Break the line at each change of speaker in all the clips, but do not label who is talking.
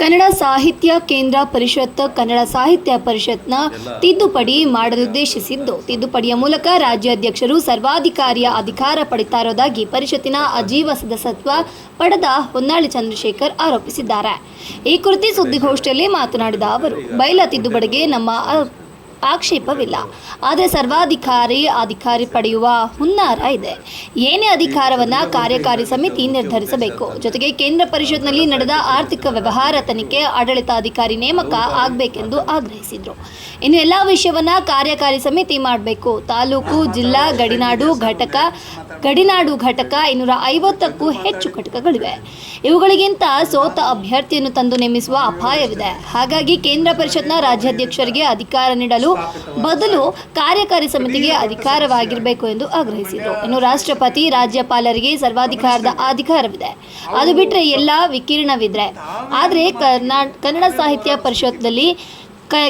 ಕನ್ನಡ ಸಾಹಿತ್ಯ ಕೇಂದ್ರ ಪರಿಷತ್ ಕನ್ನಡ ಸಾಹಿತ್ಯ ಪರಿಷತ್ನ ತಿದ್ದುಪಡಿ ಮಾಡಲುದ್ದೇಶಿಸಿದ್ದು. ತಿದ್ದುಪಡಿಯ ಮೂಲಕ ರಾಜ್ಯಾಧ್ಯಕ್ಷರು ಸರ್ವಾಧಿಕಾರಿಯ ಅಧಿಕಾರ ಪಡಿತಾ ಇರೋದಾಗಿ ಪರಿಷತ್ತಿನ ಅಜೀವ ಸದಸ್ಯತ್ವ ಪಡೆದ ಹೊನ್ನಾಳಿ ಚಂದ್ರಶೇಖರ್ ಆರೋಪಿಸಿದ್ದಾರೆ. ಈ ಕುರಿತು ಸುದ್ದಿಗೋಷ್ಠಿಯಲ್ಲಿ ಮಾತನಾಡಿದ ಅವರು ಬೈಲ ತಿದ್ದುಪಡಿಗೆ ನಮ್ಮ ಆಕ್ಷೇಪವಿಲ್ಲ. ಆದರೆ ಸರ್ವಾಧಿಕಾರಿ, ಅಧಿಕಾರಿ ಪಡೆಯುವ ಹುನ್ನಾರ ಇದೆ. ಏನೇ ಅಧಿಕಾರವನ್ನ ಕಾರ್ಯಕಾರಿ ಸಮಿತಿ ನಿರ್ಧರಿಸಬೇಕು. ಜೊತೆಗೆ ಕೇಂದ್ರ ಪರಿಷತ್ನಲ್ಲಿ ನಡೆದ ಆರ್ಥಿಕ ವ್ಯವಹಾರ ತನಿಖೆ ಆಡಳಿತಾಧಿಕಾರಿ ನೇಮಕ ಆಗಬೇಕೆಂದು ಆಗ್ರಹಿಸಿದರು. ಇನ್ನು ಎಲ್ಲ ವಿಷಯವನ್ನ ಕಾರ್ಯಕಾರಿ ಸಮಿತಿ ಮಾಡಬೇಕು. ತಾಲೂಕು, ಜಿಲ್ಲಾ, ಗಡಿನಾಡು ಘಟಕ ಗಡಿನಾಡು ಘಟಕ ಇನ್ನೂರ ಐವತ್ತಕ್ಕೂ ಹೆಚ್ಚು ಘಟಕಗಳಿವೆ. ಇವುಗಳಿಗಿಂತ ಸೋತ ಅಭ್ಯರ್ಥಿಯನ್ನು ತಂದು ನೇಮಿಸುವ ಅಪಾಯವಿದೆ. ಹಾಗಾಗಿ ಕೇಂದ್ರ ಪರಿಷತ್ನ ರಾಜ್ಯಾಧ್ಯಕ್ಷರಿಗೆ ಅಧಿಕಾರ ನೀಡಲು ಬದಲು ಕಾರ್ಯಕಾರಿ ಸಮಿತಿಗೆ ಅಧಿಕಾರವಾಗಿರಬೇಕು ಎಂದು ಆಗ್ರಹಿಸಿದರು. ಇನ್ನು ರಾಷ್ಟ್ರಪತಿ ರಾಜ್ಯಪಾಲರಿಗೆ ಸರ್ವಾಧಿಕಾರದ ಅಧಿಕಾರವಿದೆ. ಅದು ಬಿಟ್ಟರೆ ಎಲ್ಲ ವಿಕಿರಣವಿದ್ರೆ. ಆದರೆ ಕನ್ನಡ ಸಾಹಿತ್ಯ ಪರಿಷತ್ನಲ್ಲಿ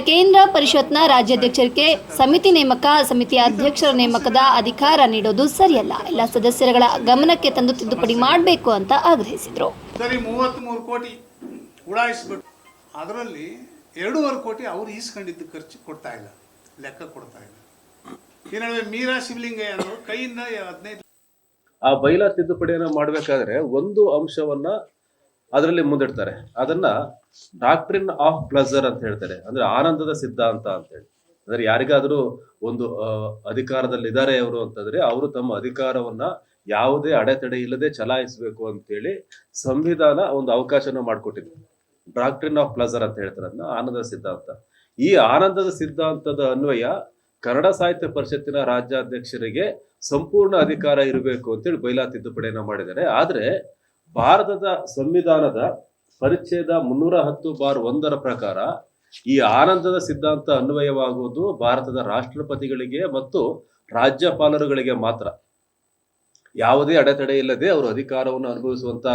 ಕೇಂದ್ರ ಪರಿಷತ್ನ ರಾಜ್ಯಾಧ್ಯಕ್ಷರಿಗೆ ಸಮಿತಿ ನೇಮಕ ಸಮಿತಿಯ ಅಧ್ಯಕ್ಷರ ನೇಮಕದ ಅಧಿಕಾರ ನೀಡೋದು ಸರಿಯಲ್ಲ. ಎಲ್ಲ ಸದಸ್ಯರುಗಳ ಗಮನಕ್ಕೆ ತಂದು ತಿದ್ದುಪಡಿ ಮಾಡಬೇಕು ಅಂತ ಆಗ್ರಹಿಸಿದರು.
ಸರಿ ಮೂವತ್ತ್ಮೂರು ಕೋಟಿ ಉಡಾಯಿಸ್ಬಿಟ್ಟು. ಅದರಲ್ಲಿ ಎರಡೂವರೆ ಕೋಟಿ ಅವ್ರು ಈಸ್ಕೊಂಡಿದ್ದು ಖರ್ಚು ಕೊಡ್ತಾ ಇಲ್ಲ ಲೆಕ್ಕ ಕೊಡ್ತಾ ಇಲ್ಲ. ಈ ನಡುವೆ ಮೀರಾ ಶಿವಲಿಂಗಯ್ಯ ಅನ್ನೋರು ಕೈಯಿಂದ ಹದಿನೈದು
ಆ ಬೈಲಾ ತಿದ್ದುಪಡಿಯನ್ನು ಮಾಡಬೇಕಾದ್ರೆ ಒಂದು ಅಂಶವನ್ನ ಅದರಲ್ಲಿ ಮುಂದಿಡ್ತಾರೆ. ಅದನ್ನ ಡಾಕ್ಟ್ರಿನ್ ಆಫ್ ಪ್ಲಸರ್ ಅಂತ ಹೇಳ್ತಾರೆ. ಅಂದ್ರೆ ಆನಂದದ ಸಿದ್ಧಾಂತ ಅಂತ ಹೇಳಿ. ಅಂದ್ರೆ ಯಾರಿಗಾದ್ರೂ ಒಂದು ಅಧಿಕಾರದಲ್ಲಿ ಅಧಿಕಾರದಲ್ಲಿದ್ದಾರೆ ಅವರು ಅಂತಂದ್ರೆ ಅವರು ತಮ್ಮ ಅಧಿಕಾರವನ್ನ ಯಾವುದೇ ಅಡೆತಡೆ ಇಲ್ಲದೆ ಚಲಾಯಿಸಬೇಕು ಅಂತೇಳಿ ಸಂವಿಧಾನ ಒಂದು ಅವಕಾಶನ ಮಾಡಿಕೊಟ್ಟಿದೆ. ಡಾಕ್ಟ್ರಿನ್ ಆಫ್ ಪ್ಲಜರ್ ಅಂತ ಹೇಳ್ತಾರೆ ಅದನ್ನ ಆನಂದದ ಸಿದ್ಧಾಂತ. ಈ ಆನಂದದ ಸಿದ್ಧಾಂತದ ಅನ್ವಯ ಕನ್ನಡ ಸಾಹಿತ್ಯ ಪರಿಷತ್ತಿನ ರಾಜ್ಯಾಧ್ಯಕ್ಷರಿಗೆ ಸಂಪೂರ್ಣ ಅಧಿಕಾರ ಇರಬೇಕು ಅಂತೇಳಿ ಬೈಲಾ ತಿದ್ದುಪಡಿಯನ್ನ ಮಾಡಿದ್ದಾರೆ. ಆದ್ರೆ ಭಾರತದ ಸಂವಿಧಾನದ ಪರಿಚ್ಛೇದ ಮುನ್ನೂರ ಹತ್ತು ಬಾರ್ ಒಂದರ ಪ್ರಕಾರ ಈ ಆನಂದದ ಸಿದ್ಧಾಂತ ಅನ್ವಯವಾಗುವುದು ಭಾರತದ ರಾಷ್ಟ್ರಪತಿಗಳಿಗೆ ಮತ್ತು ರಾಜ್ಯಪಾಲರುಗಳಿಗೆ ಮಾತ್ರ. ಯಾವುದೇ ಅಡೆತಡೆ ಇಲ್ಲದೆ ಅವರು ಅಧಿಕಾರವನ್ನು ಅನುಭವಿಸುವಂತ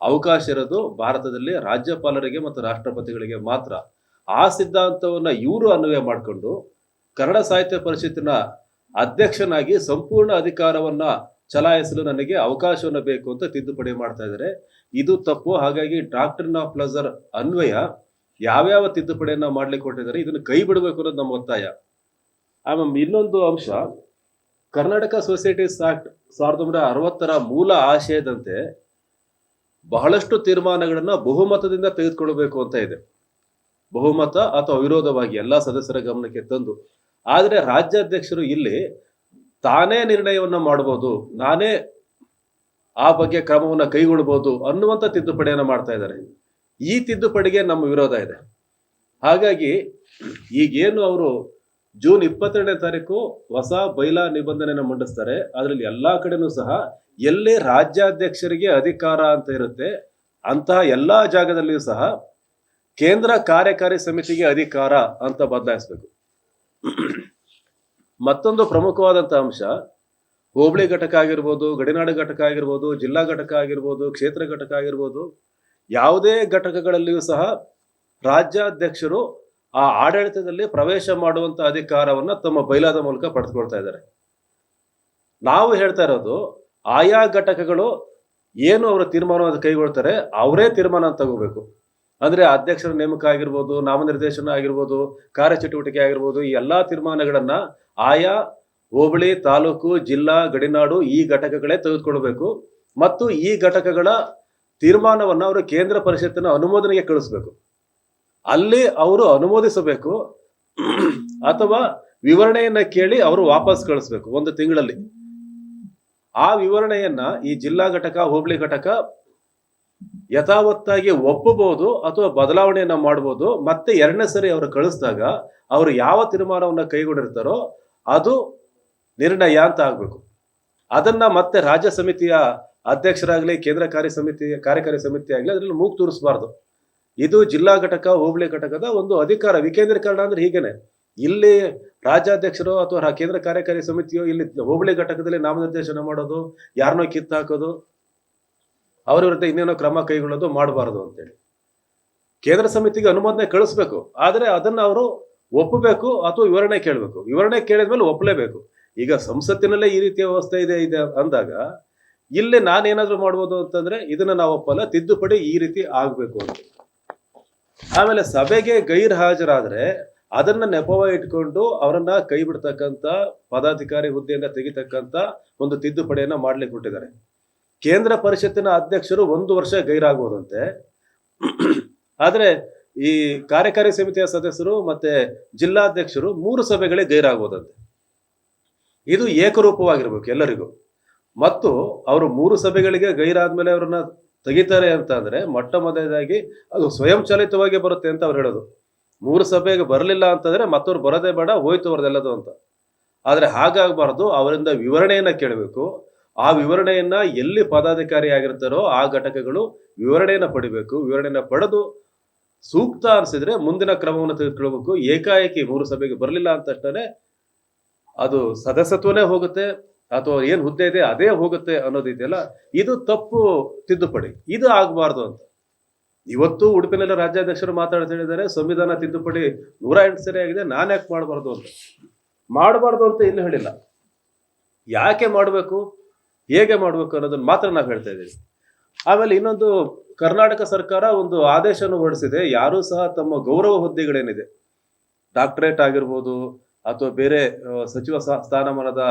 ಅವಕಾಶ ಇರೋದು ಭಾರತದಲ್ಲಿ ರಾಜ್ಯಪಾಲರಿಗೆ ಮತ್ತು ರಾಷ್ಟ್ರಪತಿಗಳಿಗೆ ಮಾತ್ರ. ಆ ಸಿದ್ಧಾಂತವನ್ನ ಇವರು ಅನ್ವಯ ಮಾಡಿಕೊಂಡು ಕನ್ನಡ ಸಾಹಿತ್ಯ ಪರಿಷತ್ತಿನ ಅಧ್ಯಕ್ಷನಾಗಿ ಸಂಪೂರ್ಣ ಅಧಿಕಾರವನ್ನ ಚಲಾಯಿಸಲು ನನಗೆ ಅವಕಾಶವನ್ನು ಬೇಕು ಅಂತ ತಿದ್ದುಪಡಿ ಮಾಡ್ತಾ ಇದ್ದಾರೆ. ಇದು ತಪ್ಪು. ಹಾಗಾಗಿ ಡಾಕ್ಟ್ರಿನ್ ಆಫ್ ಲಜರ್ ಅನ್ವಯ ಯಾವ್ಯಾವ ತಿದ್ದುಪಡಿಯನ್ನ ಮಾಡ್ಲಿಕ್ಕೆ ಕೊಟ್ಟಿದ್ದಾರೆ ಇದನ್ನು ಕೈ ಬಿಡಬೇಕು ಅನ್ನೋದು ನಮ್ಮ ಒತ್ತಾಯ. ಆಮೇಲೆ ಇನ್ನೊಂದು ಅಂಶ. ಕರ್ನಾಟಕ ಸೊಸೈಟೀಸ್ ಆಕ್ಟ್ ಸಾವಿರದ ಒಂಬೈನೂರ ಅರವತ್ತರ ಮೂಲ ಆಶಯದಂತೆ ಬಹಳಷ್ಟು ತೀರ್ಮಾನಗಳನ್ನ ಬಹುಮತದಿಂದ ತೆಗೆದುಕೊಳ್ಬೇಕು ಅಂತ ಇದೆ. ಬಹುಮತ ಅಥವಾ ವಿರೋಧವಾಗಿ ಎಲ್ಲಾ ಸದಸ್ಯರ ಗಮನಕ್ಕೆ ತಂದು. ಆದರೆ ರಾಜ್ಯಾಧ್ಯಕ್ಷರು ಇಲ್ಲಿ ತಾನೇ ನಿರ್ಣಯವನ್ನು ಮಾಡಬಹುದು ನಾನೇ ಆ ಬಗ್ಗೆ ಕ್ರಮವನ್ನು ಕೈಗೊಳ್ಳಬಹುದು ಅನ್ನುವಂಥ ತಿದ್ದುಪಡಿಯನ್ನು ಮಾಡ್ತಾ ಇದ್ದಾರೆ. ಈ ತಿದ್ದುಪಡಿಗೆ ನಮ್ಮ ವಿರೋಧ ಇದೆ. ಹಾಗಾಗಿ ಈಗೇನು ಅವರು ಜೂನ್ ಇಪ್ಪತ್ತೆರಡನೇ ತಾರೀಕು ಹೊಸ ಬೈಲಾ ನಿಬಂಧನೆಯನ್ನು ಮಂಡಿಸ್ತಾರೆ, ಅದರಲ್ಲಿ ಎಲ್ಲಾ ಕಡೆನೂ ಸಹ ಎಲ್ಲಿ ರಾಜ್ಯಾಧ್ಯಕ್ಷರಿಗೆ ಅಧಿಕಾರ ಅಂತ ಇರುತ್ತೆ, ಅಂತಹ ಎಲ್ಲಾ ಜಾಗದಲ್ಲಿಯೂ ಸಹ ಕೇಂದ್ರ ಕಾರ್ಯಕಾರಿ ಸಮಿತಿಗೆ ಅಧಿಕಾರ ಅಂತ ಬದಲಾಯಿಸಬೇಕು. ಮತ್ತೊಂದು ಪ್ರಮುಖವಾದಂಥ ಅಂಶ, ಹೋಬಳಿ ಘಟಕ ಆಗಿರ್ಬೋದು, ಗಡಿನಾಡು ಘಟಕ ಆಗಿರ್ಬೋದು, ಜಿಲ್ಲಾ ಘಟಕ ಆಗಿರ್ಬೋದು, ಕ್ಷೇತ್ರ ಘಟಕ ಆಗಿರ್ಬೋದು, ಯಾವುದೇ ಘಟಕಗಳಲ್ಲಿಯೂ ಸಹ ರಾಜ್ಯಾಧ್ಯಕ್ಷರು ಆ ಆಡಳಿತದಲ್ಲಿ ಪ್ರವೇಶ ಮಾಡುವಂತ ಅಧಿಕಾರವನ್ನ ತಮ್ಮ ಬೈಲಾದ ಮೂಲಕ ಪಡೆದುಕೊಳ್ತಾ ಇದ್ದಾರೆ. ನಾವು ಹೇಳ್ತಾ ಇರೋದು, ಆಯಾ ಘಟಕಗಳು ಏನು ಅವರ ತೀರ್ಮಾನವನ್ನು ಕೈಗೊಳ್ತಾರೆ, ಅವರೇ ತೀರ್ಮಾನ ತಗೋಬೇಕು. ಅಂದ್ರೆ ಅಧ್ಯಕ್ಷರ ನೇಮಕ ಆಗಿರ್ಬೋದು, ನಾಮನಿರ್ದೇಶನ ಆಗಿರ್ಬೋದು, ಕಾರ್ಯಚಟುವಟಿಕೆ ಆಗಿರ್ಬೋದು, ಈ ಎಲ್ಲಾ ತೀರ್ಮಾನಗಳನ್ನ ಆಯಾ ಹೋಬಳಿ, ತಾಲೂಕು, ಜಿಲ್ಲಾ, ಗಡಿನಾಡು ಈ ಘಟಕಗಳೇ ತೆಗೆದುಕೊಳ್ಬೇಕು. ಮತ್ತು ಈ ಘಟಕಗಳ ತೀರ್ಮಾನವನ್ನು ಅವರು ಕೇಂದ್ರ ಪರಿಷತ್ತಿನ ಅನುಮೋದನೆಗೆ ಕಳಿಸ್ಬೇಕು. ಅಲ್ಲಿ ಅವರು ಅನುಮೋದಿಸಬೇಕು. ಅಥವಾ ವಿವರಣೆಯನ್ನ ಕೇಳಿ ಅವರು ವಾಪಸ್ ಕಳಿಸ್ಬೇಕು ಒಂದು ತಿಂಗಳಲ್ಲಿ. ಆ ವಿವರಣೆಯನ್ನ ಈ ಜಿಲ್ಲಾ ಘಟಕ, ಹೋಬಳಿ ಘಟಕ ಯಥಾವತ್ತಾಗಿ ಒಪ್ಪಬಹುದು ಅಥವಾ ಬದಲಾವಣೆಯನ್ನ ಮಾಡಬಹುದು ಮತ್ತೆ ಎರಡನೇ ಸರಿ ಅವರು ಕಳಿಸಿದಾಗ ಅವರು ಯಾವ ತೀರ್ಮಾನವನ್ನ ಕೈಗೊಂಡಿರ್ತಾರೋ ಅದು ನಿರ್ಣಯ ಅಂತ ಆಗ್ಬೇಕು. ಅದನ್ನ ಮತ್ತೆ ರಾಜ್ಯ ಸಮಿತಿಯ ಅಧ್ಯಕ್ಷರಾಗಲಿ, ಕೇಂದ್ರ ಕಾರ್ಯ ಸಮಿತಿ, ಕಾರ್ಯಕಾರಿ ಸಮಿತಿ ಆಗಲಿ ಅದರಲ್ಲಿ ಮೂಗ್ ತೋರಿಸಬಾರ್ದು. ಇದು ಜಿಲ್ಲಾ ಘಟಕ, ಹೋಬಳಿ ಘಟಕದ ಒಂದು ಅಧಿಕಾರ, ವಿಕೇಂದ್ರೀಕರಣ ಅಂದ್ರೆ ಹೀಗೇನೆ. ಇಲ್ಲಿ ರಾಜ್ಯಾಧ್ಯಕ್ಷರು ಅಥವಾ ಕೇಂದ್ರ ಕಾರ್ಯಕಾರಿ ಸಮಿತಿಯೋ ಇಲ್ಲಿ ಹೋಬಳಿ ಘಟಕದಲ್ಲಿ ನಾಮನಿರ್ದೇಶನ ಮಾಡೋದು ಯಾರನ್ನೋ ಕಿತ್ತು ಹಾಕೋದು, ಅವ್ರ ವಿರುದ್ಧ ಇನ್ನೇನೋ ಕ್ರಮ ಕೈಗೊಳ್ಳೋದು ಮಾಡಬಾರದು ಅಂತೇಳಿ. ಕೇಂದ್ರ ಸಮಿತಿಗೆ ಅನುಮೋದನೆ ಕಳಿಸ್ಬೇಕು. ಆದರೆ ಅದನ್ನ ಅವರು ಒಪ್ಪಬೇಕು ಅಥವಾ ವಿವರಣೆ ಕೇಳಬೇಕು? ವಿವರಣೆ ಕೇಳಿದ್ಮೇಲೆ ಒಪ್ಪಲೇಬೇಕು. ಈಗ ಸಂಸತ್ತಿನಲ್ಲೇ ಈ ರೀತಿಯ ವ್ಯವಸ್ಥೆ ಇದೆ ಇದೆ ಅಂದಾಗ ಇಲ್ಲಿ ನಾನೇನಾದ್ರೂ ಮಾಡ್ಬೋದು ಅಂತಂದ್ರೆ ಇದನ್ನ ನಾವು ಒಪ್ಪಲ್ಲ, ತಿದ್ದುಪಡಿ ಈ ರೀತಿ ಆಗ್ಬೇಕು ಅಂತ. ಆಮೇಲೆ ಸಭೆಗೆ ಗೈರ್ ಹಾಜರಾದ್ರೆ ಅದನ್ನ ನೆಪವ ಇಟ್ಕೊಂಡು ಅವರನ್ನ ಕೈ ಬಿಡ್ತಕ್ಕಂತ ಪದಾಧಿಕಾರಿ ಹುದ್ದೆಯಿಂದ ತೆಗಿತಕ್ಕಂತ ಒಂದು ತಿದ್ದುಪಡಿಯನ್ನ ಮಾಡ್ಲಿಕ್ಕೆ ಬಿಟ್ಟಿದ್ದಾರೆ. ಕೇಂದ್ರ ಪರಿಷತ್ತಿನ ಅಧ್ಯಕ್ಷರು ಒಂದು ವರ್ಷ ಗೈರಾಗ್ಬೋದಂತೆ ಆದ್ರೆ ಈ ಕಾರ್ಯಕಾರಿ ಸಮಿತಿಯ ಸದಸ್ಯರು ಮತ್ತೆ ಜಿಲ್ಲಾಧ್ಯಕ್ಷರು ಮೂರು ಸಭೆಗಳೇ ಗೈರಾಗೋದಂತೆ ಇದು ಏಕರೂಪವಾಗಿರ್ಬೇಕು ಎಲ್ಲರಿಗೂ. ಮತ್ತು ಅವರು ಮೂರು ಸಭೆಗಳಿಗೆ ಗೈರಾದ್ಮೇಲೆ ಅವರನ್ನ ತೆಗಿತಾರೆ ಅಂತ ಅಂದ್ರೆ ಮೊಟ್ಟ ಮೊದಲನೇದಾಗಿ ಅದು ಸ್ವಯಂಚಾಲಿತವಾಗಿ ಬರುತ್ತೆ ಅಂತ ಅವ್ರು ಹೇಳೋದು. ಮೂರು ಸಭೆಗೆ ಬರಲಿಲ್ಲ ಅಂತಂದ್ರೆ ಮತ್ತವ್ರು ಬರೋದೇ ಬೇಡ, ಹೋಯ್ತು ಅವ್ರದ್ದೆಲ್ಲದು ಅಂತ. ಆದ್ರೆ ಹಾಗಾಗಬಾರ್ದು, ಅವರಿಂದ ವಿವರಣೆಯನ್ನ ಕೇಳಬೇಕು. ಆ ವಿವರಣೆಯನ್ನ ಎಲ್ಲಿ ಪದಾಧಿಕಾರಿ ಆಗಿರ್ತಾರೋ ಆ ಘಟಕಗಳು ವಿವರಣೆಯನ್ನ ಪಡಿಬೇಕು. ವಿವರಣೆಯನ್ನ ಪಡೆದು ಸೂಕ್ತ ಅನಿಸಿದ್ರೆ ಮುಂದಿನ ಕ್ರಮವನ್ನು ತೆಗೆದುಕೊಳ್ಬೇಕು ಏಕಾಏಕಿ ಮೂರು ಸಭೆಗೆ ಬರಲಿಲ್ಲ ಅಂತ ಅದು ಸದಸ್ಯತ್ವನೇ ಹೋಗುತ್ತೆ, ಅಥವಾ ಏನ್ ಹುದ್ದೆ ಇದೆ ಅದೇ ಹೋಗುತ್ತೆ ಅನ್ನೋದಿದೆಯಲ್ಲ ಇದು ತಪ್ಪು ತಿದ್ದುಪಡಿ. ಇದು ಆಗಬಾರ್ದು ಅಂತ. ಇವತ್ತು ಉಡುಪಿನಲ್ಲಿ ರಾಜ್ಯಾಧ್ಯಕ್ಷರು ಮಾತಾಡ್ತಾ ಹೇಳಿದ್ದಾರೆ, ಸಂವಿಧಾನ ತಿದ್ದುಪಡಿ ನೂರ ಎಂಟು ಸರಿ ಆಗಿದೆ, ನಾನು ಯಾಕೆ ಮಾಡಬಾರ್ದು ಅಂತ. ಮಾಡಬಾರ್ದು ಅಂತ ಇಲ್ಲಿ ಹೇಳಿಲ್ಲ. ಯಾಕೆ ಮಾಡಬೇಕು, ಹೇಗೆ ಮಾಡಬೇಕು ಅನ್ನೋದನ್ನ ಮಾತ್ರ ನಾವು ಹೇಳ್ತಾ ಇದ್ದೀವಿ. ಆಮೇಲೆ ಇನ್ನೊಂದು ಕರ್ನಾಟಕ ಸರ್ಕಾರ ಒಂದು ಆದೇಶವನ್ನು ಹೊರಡಿಸಿದೆ. ಯಾರು ಸಹ ತಮ್ಮ ಗೌರವ ಹುದ್ದೆಗಳೇನಿದೆ, ಡಾಕ್ಟರೇಟ್ ಆಗಿರ್ಬೋದು ಅಥವಾ ಬೇರೆ ಸಚಿವ ಸ್ಥಾನಮಾನದ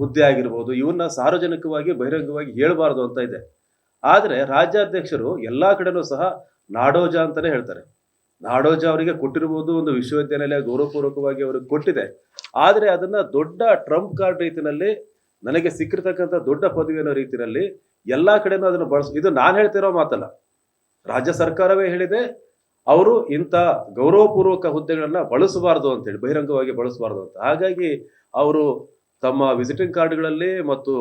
ಹುದ್ದೆ ಆಗಿರ್ಬೋದು, ಇವನ್ನ ಸಾರ್ವಜನಿಕವಾಗಿ, ಬಹಿರಂಗವಾಗಿ ಹೇಳಬಾರದು ಅಂತ ಇದೆ. ಆದ್ರೆ ರಾಜ್ಯಾಧ್ಯಕ್ಷರು ಎಲ್ಲಾ ಕಡೆನೂ ಸಹ ನಾಡೋಜ ಅಂತಾನೆ ಹೇಳ್ತಾರೆ. ನಾಡೋಜ ಅವರಿಗೆ ಕೊಟ್ಟಿರ್ಬೋದು ಒಂದು ವಿಶ್ವವಿದ್ಯಾನಿಲಯ ಗೌರವಪೂರ್ವಕವಾಗಿ ಅವ್ರಿಗೆ ಕೊಟ್ಟಿದೆ. ಆದ್ರೆ ಅದನ್ನ ದೊಡ್ಡ ಟ್ರಂಪ್ ಕಾರ್ಡ್ ರೀತಿಯಲ್ಲಿ ನನಗೆ ಸಿಕ್ಕಿರ್ತಕ್ಕಂಥ ದೊಡ್ಡ ಪದವಿ ಅನ್ನೋ ರೀತಿಯಲ್ಲಿ ಎಲ್ಲಾ ಕಡೆನೂ ಅದನ್ನು ಬಳಸ, ಇದು ನಾನು ಹೇಳ್ತಿರೋ ಮಾತಲ್ಲ. ರಾಜ್ಯ ಸರ್ಕಾರವೇ ಹೇಳಿದೆ, ಅವರು ಇಂಥ ಗೌರವಪೂರ್ವಕ ಹುದ್ದೆಗಳನ್ನ ಬಳಸಬಾರ್ದು ಅಂತೇಳಿ, ಬಹಿರಂಗವಾಗಿ ಬಳಸಬಾರ್ದು ಅಂತ. ಹಾಗಾಗಿ ಅವರು ತಮ್ಮ ವಿಸಿಟಿಂಗ್ ಕಾರ್ಡ್ಗಳಲ್ಲಿ ಮತ್ತು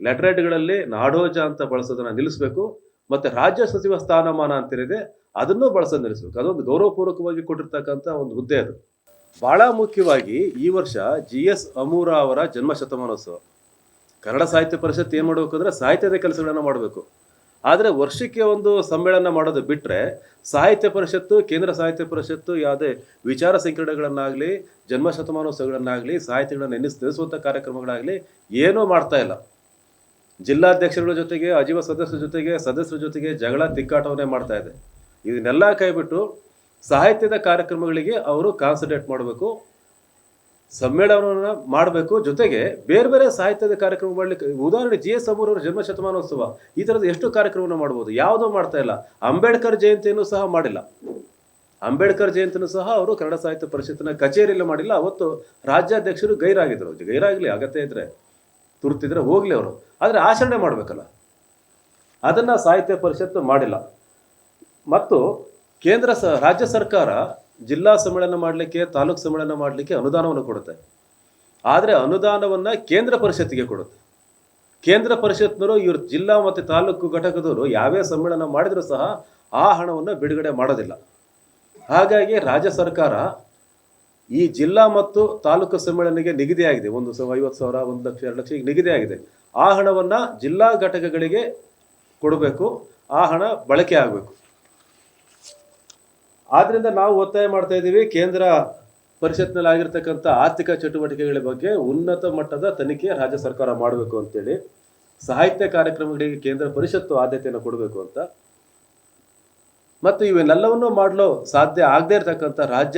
ಲೆಟರೇಟ್ಗಳಲ್ಲಿ ನಾಡೋಜ ಅಂತ ಬಳಸೋದನ್ನ ನಿಲ್ಲಿಸಬೇಕು, ಮತ್ತೆ ರಾಜ್ಯ ಸಚಿವ ಸ್ಥಾನಮಾನ ಅಂತೇನಿದೆ ಅದನ್ನು ಬಳಸೋದು ನಿಲ್ಲಿಸಬೇಕು. ಅದೊಂದು ಗೌರವಪೂರ್ವಕವಾಗಿ ಕೊಟ್ಟಿರ್ತಕ್ಕಂಥ ಒಂದು ಹುದ್ದೆ ಅದು. ಬಹಳ ಮುಖ್ಯವಾಗಿ ಈ ವರ್ಷ ಜಿ ಎಸ್ ಅಮೂರ ಅವರ ಜನ್ಮ ಶತಮಾನೋತ್ಸವ ಕನ್ನಡ ಸಾಹಿತ್ಯ ಪರಿಷತ್ ಏನ್ ಮಾಡಬೇಕು ಅಂದ್ರೆ ಸಾಹಿತ್ಯದ ಕೆಲಸಗಳನ್ನ ಮಾಡಬೇಕು. ಆದ್ರೆ ವರ್ಷಕ್ಕೆ ಒಂದು ಸಮ್ಮೇಳನ ಮಾಡೋದು ಬಿಟ್ರೆ ಸಾಹಿತ್ಯ ಪರಿಷತ್ತು, ಕೇಂದ್ರ ಸಾಹಿತ್ಯ ಪರಿಷತ್ತು, ಯಾವುದೇ ವಿಚಾರ ಸಂಕಿರಣಗಳನ್ನಾಗ್ಲಿ ಜನ್ಮ ಶತಮಾನೋತ್ಸವಗಳನ್ನಾಗ್ಲಿ ಸಾಹಿತ್ಯಗಳನ್ನ ನೆನೆಸ್ ನೆನೆಸುವಂತ ಕಾರ್ಯಕ್ರಮಗಳಾಗ್ಲಿ ಏನೂ ಮಾಡ್ತಾ ಇಲ್ಲ. ಜಿಲ್ಲಾಧ್ಯಕ್ಷರುಗಳ ಜೊತೆಗೆ, ಅಜೀವ ಸದಸ್ಯರ ಜೊತೆಗೆ ಸದಸ್ಯರ ಜೊತೆಗೆ ಜಗಳ, ತಿಕ್ಕಾಟವನ್ನೇ ಮಾಡ್ತಾ ಇದೆ. ಇದನ್ನೆಲ್ಲ ಕೈಬಿಟ್ಟು ಸಾಹಿತ್ಯದ ಕಾರ್ಯಕ್ರಮಗಳಿಗೆ ಅವರು ಕಾನ್ಸಂಟ್ರೇಟ್ ಮಾಡಬೇಕು. ಸಮ್ಮೇಳನವನ್ನ ಮಾಡಬೇಕು. ಜೊತೆಗೆ ಬೇರೆ ಬೇರೆ ಸಾಹಿತ್ಯದ ಕಾರ್ಯಕ್ರಮ ಮಾಡಲಿಕ್ಕೆ ಉದಾಹರಣೆ ಜಿ ಎಸ್ ಜನ್ಮಶತಮಾನೋತ್ಸವ ಜನ್ಮ ಶತಮಾನೋತ್ಸವ, ಈ ತರದ ಎಷ್ಟು ಕಾರ್ಯಕ್ರಮವನ್ನು ಮಾಡ್ಬೋದು. ಯಾವುದೋ ಮಾಡ್ತಾ ಇಲ್ಲ. ಅಂಬೇಡ್ಕರ್ ಜಯಂತಿಯನ್ನು ಸಹ ಮಾಡಿಲ್ಲ. ಅಂಬೇಡ್ಕರ್ ಜಯಂತಿನೂ ಸಹ ಅವರು ಕನ್ನಡ ಸಾಹಿತ್ಯ ಪರಿಷತ್ತಿನ ಕಚೇರಿಯಲ್ಲಿ ಮಾಡಿಲ್ಲ. ಅವತ್ತು ರಾಜ್ಯಾಧ್ಯಕ್ಷರು ಗೈರಾಗಿದ್ರು ಗೈರಾಗ್ಲಿ, ಅಗತ್ಯ ಇದ್ರೆ ತುರ್ತಿದ್ರೆ ಹೋಗ್ಲಿ ಅವರು. ಆದ್ರೆ ಆಚರಣೆ ಮಾಡ್ಬೇಕಲ್ಲ. ಅದನ್ನ ಸಾಹಿತ್ಯ ಪರಿಷತ್ತು ಮಾಡಿಲ್ಲ. ಮತ್ತು ಕೇಂದ್ರ ಸ, ರಾಜ್ಯ ಸರ್ಕಾರ ಜಿಲ್ಲಾ ಸಮ್ಮೇಳನ ಮಾಡಲಿಕ್ಕೆ, ತಾಲೂಕು ಸಮ್ಮೇಳನ ಮಾಡಲಿಕ್ಕೆ ಅನುದಾನವನ್ನು ಕೊಡುತ್ತೆ. ಆದರೆ ಅನುದಾನವನ್ನು ಕೇಂದ್ರ ಪರಿಷತ್ತಿಗೆ ಕೊಡುತ್ತೆ. ಕೇಂದ್ರ ಪರಿಷತ್ನವರು ಇವ್ರ ಜಿಲ್ಲಾ ಮತ್ತು ತಾಲೂಕು ಘಟಕದವರು ಯಾವ್ಯಾವ ಸಮ್ಮೇಳನ ಮಾಡಿದರೂ ಸಹ ಆ ಹಣವನ್ನು ಬಿಡುಗಡೆ ಮಾಡೋದಿಲ್ಲ. ಹಾಗಾಗಿ ರಾಜ್ಯ ಸರ್ಕಾರ ಈ ಜಿಲ್ಲಾ ಮತ್ತು ತಾಲೂಕು ಸಮ್ಮೇಳನಕ್ಕೆ ನಿಗದಿಯಾಗಿದೆ ಒಂದು ಸಾವಿರ ಐವತ್ತು ಸಾವಿರ, ಒಂದು ಲಕ್ಷ, ಎರಡು ಲಕ್ಷ ಈಗ ನಿಗದಿಯಾಗಿದೆ ಆ ಹಣವನ್ನು ಜಿಲ್ಲಾ ಘಟಕಗಳಿಗೆ ಕೊಡಬೇಕು. ಆ ಹಣ ಬಳಕೆ ಆಗಬೇಕು. ಆದ್ರಿಂದ ನಾವು ಒತ್ತಾಯ ಮಾಡ್ತಾ ಇದ್ದೀವಿ, ಕೇಂದ್ರ ಪರಿಷತ್ನಲ್ಲಿ ಆಗಿರ್ತಕ್ಕಂಥ ಆರ್ಥಿಕ ಚಟುವಟಿಕೆಗಳ ಬಗ್ಗೆ ಉನ್ನತ ಮಟ್ಟದ ತನಿಖೆ ರಾಜ್ಯ ಸರ್ಕಾರ ಮಾಡಬೇಕು ಅಂತೇಳಿ ಸಾಹಿತ್ಯ ಕಾರ್ಯಕ್ರಮಗಳಿಗೆ ಕೇಂದ್ರ ಪರಿಷತ್ತು ಆದ್ಯತೆಯನ್ನು ಕೊಡಬೇಕು ಅಂತ. ಮತ್ತು ಇವೆಲ್ಲವನ್ನೂ ಮಾಡಲು ಸಾಧ್ಯ ಆಗದೇ ಇರತಕ್ಕಂಥ ರಾಜ್ಯ